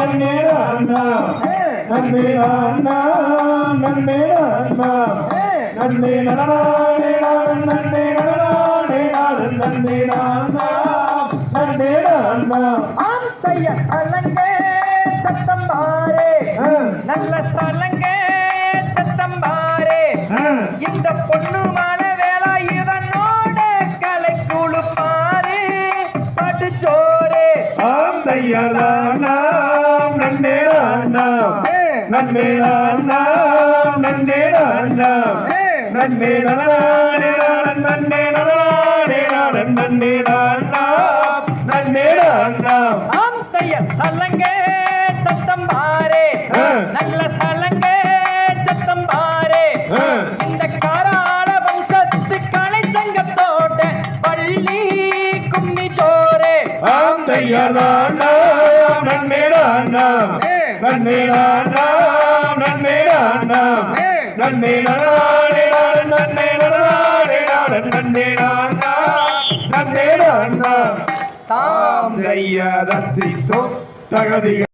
நானா நன்னே நானா நன்னே நானே நான் நன்னே நானே நான் நன்னே நானா நன்னே நானா ஆந்தைய உனது பெயர் வள்ளி சத்தம் பாரே நல்ல சத்தம் பாரே இந்த கலை குழுப்பாரு நன்னே நானா நன்னே நானா நன்னே நானே நான் நன்னே நானே நான் சத்தம் பாரே நல்ல சலங்க சத்தம் பாரே இந்த காராள வம்சத்து கலை சங்கத்தோட பள்ளி கும்மி சோரே நானா நன்னே நானா நன்னே நானா நன்னே நானே நான் நன்னே நானே நான் நன்னே நானா நன்னே நானா தாம் செய்யதத்தி சோ தகதிகள்.